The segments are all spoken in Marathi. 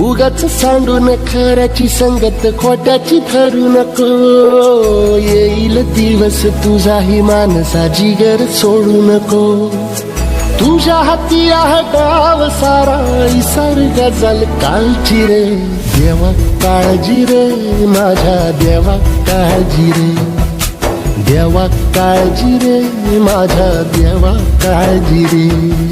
उगाच सांडून खऱ्याची संगत खोट्याची ठरू नको. येईल दिवस तुझाही मानसा जिगर सोडू नको. तुझ्या हाती आह गाव सारा इसार गजल कालची रे. देवा काळजी रे माझ्या देवा काळजी रे. देवा काळजी रे माझ्या देवा काळजी रे.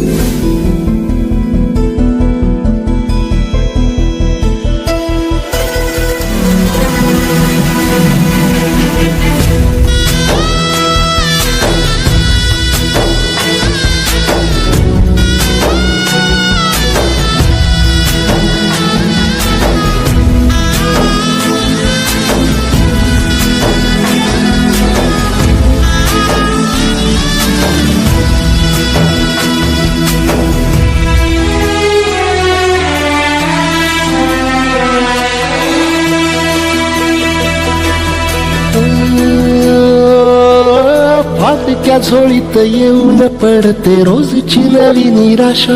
फाटक्या झोळीत येऊन पडते रोजची नवी निराशा.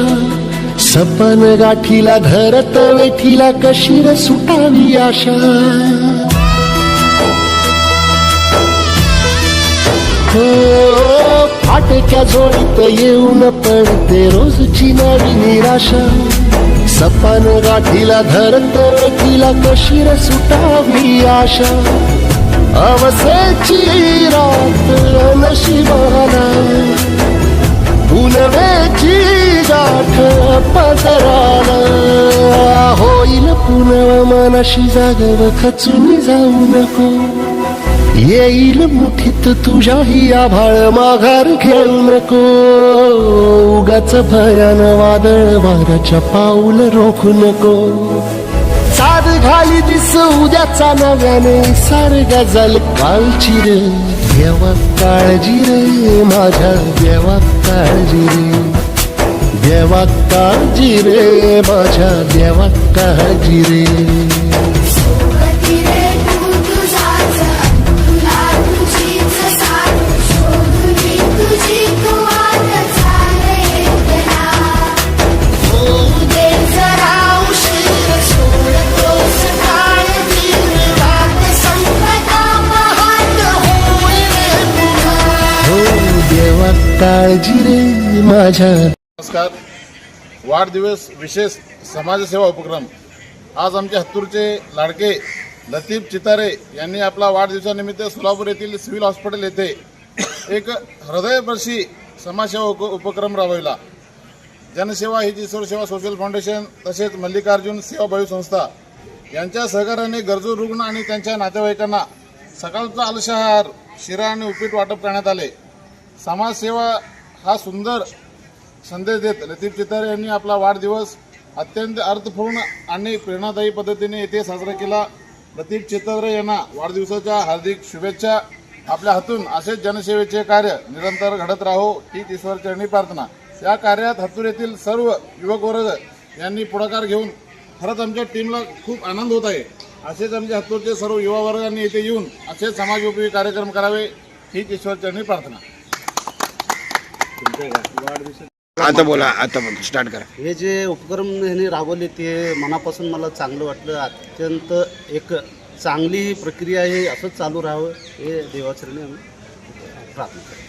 सपन गाठीला धरत वेठीला कशीर सुटावी आशा. हो फाटक्या झोळीत येऊन पडते रोजची नवी निराशा. सपन गाठीला धरत वेठीला कशीर सुटावी आशा. अवसेची रात नशिबाना पुनवेची गाठ पदराला. होईल पुनव मनाशी जागव खचून जाऊ नको. येईल मुठीत तुझ्याही आभाळ माघार घेऊ नको. उगाच भयान वादळ वाऱ्याच्या पाऊल रोखू नको. आज घाली दिस उद्याचा नव्याने सार गजल कालची रे देवा काळजी रे माझ्या देवा काळजी रे. देवा काळजी रे माझ्या देवा काळजी रे. देवा काळजी रे माझ्या. नमस्कार. वाढदिवस विशेष समाजसेवा उपक्रम. आज आमचे हत्तूरचे लाडके लतीफ चितारे यांनी आपला वाढदिवसानिमित्त सोलापूर येथील सिव्हिल हॉस्पिटल येथे एक हृदयपर्शी समाजसेवा उप उपक्रम राबविला. जनसेवा ही जी सेवा सोशल फाउंडेशन तसेच मल्लिकार्जुन सेवा संस्था यांच्या सहकार्याने गरजू रुग्ण आणि त्यांच्या नातेवाईकांना सकाळचा आलशाहार शिरा आणि उपीट वाटप करण्यात आले. समाजसेवा हा सुंदर संदेश देत लतीफ चितारे यांनी आपला वाढदिवस अत्यंत अर्थपूर्ण आणि प्रेरणादायी पद्धतीने येथे साजरा केला. लतीफ चितारे यांना वाढदिवसाच्या हार्दिक शुभेच्छा. आपल्या हातून असेच जनसेवेचे कार्य निरंतर घडत राहो हीच ईश्वरचरणी प्रार्थना. या कार्यात हतूर येथील सर्व युवक वर्ग यांनी पुढाकार घेऊन खरंच आमच्या टीमला खूप आनंद होत आहे. असेच आमच्या हतूरचे सर्व युवा वर्गांनी येथे येऊन असेच समाजोपयोगी कार्यक्रम करावे हीच ईश्वरचरणी प्रार्थना. आता बोला आता बोला स्टार्ट करा. हे जे उपक्रम ह्यांनी राबवले ते मनापासून मला चांगलं वाटलं. अत्यंत एक चांगली प्रक्रिया आहे असंच चालू राहावं हे देवाचरणी आम्ही प्रार्थना करतो.